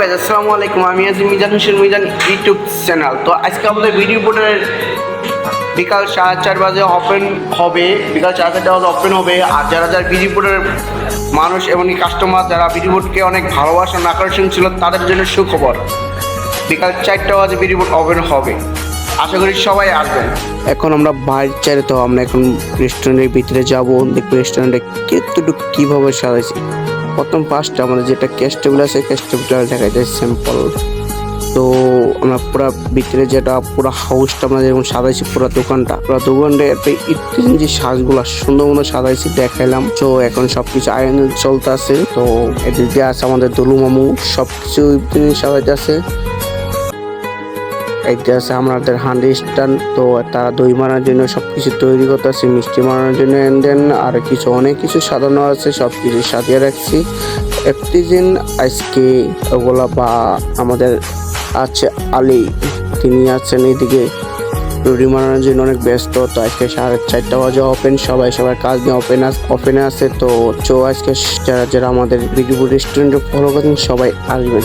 Guys আসসালামু আলাইকুম। আমি আছি মিজান হোসেন, মিজান ইউটিউব চ্যানেল। তো আজকে আমাদের ভিডিও বোর্ডের বিকাল সাড়ে চার বাজে ওপেন হবে। বিকাল সাড়ে চারটে বাজে ওপেন হবে। আর যারা যারা বিডি বোর্ডের মানুষ এবং কাস্টমার যারা বিডি বোর্ডকে অনেক ভালোবাসা এবং আকর্ষণ ছিল, তাদের জন্য সুখবর। বিকাল চারটা বাজে বিডি বোর্ড ওপেন হবে। আশা করি সবাই আসবেন। এখন আমরা বাইরে চাইলে তো আমরা এখন রেস্টুরেন্টের ভিতরে যাব। দেখব রেস্টুরেন্টে কতটুকু কীভাবে সাজাইছে। প্রথম ফার্স্ট আমাদের যেটা ক্যাশ টেবিল আছে ক্যাশ টেবিলটা দেখা যায় স্যাম্পল তো আমরা পুরো ভিতরে যেটা, পুরো হাউসটা আমরা যেমন সাজাইছি, পুরো দোকানটা। পুরো দোকানটা একটা ইত্যাদি যে সাজগুলো সুন্দর মতো সাজাইছি, দেখাইলাম। তো এখন সবকিছু আয়ন চলতে আছে তো এদিকে আছে আমাদের দুলু মামু সবকিছু সাজাইতে আছে এইটা আছে আমাদের হান্ডি স্ট্যান্ড তো তারা দই মারার জন্য সবকিছু তৈরি করতেছে, মিষ্টি মারার জন্য এন্ড দেন আর কিছু, অনেক কিছু সাজানো আছে, সবকিছু সাজিয়ে রাখছি। এফটিজিন আজকে ওগুলা বা আমাদের আছে আলী, তিনি আছেন এইদিকে রুটি মারানোর জন্য অনেক ব্যস্ত, তো আজকে সাড়ে চারটা বাজে ওপেন সবাই সবার কাজ নিয়ে ওপেন ওপেনে আছে, তো চো আজকে যারা যারা আমাদের বিডিপুর রেস্টুরেন্টে ফলো করেন সবাই আসবেন।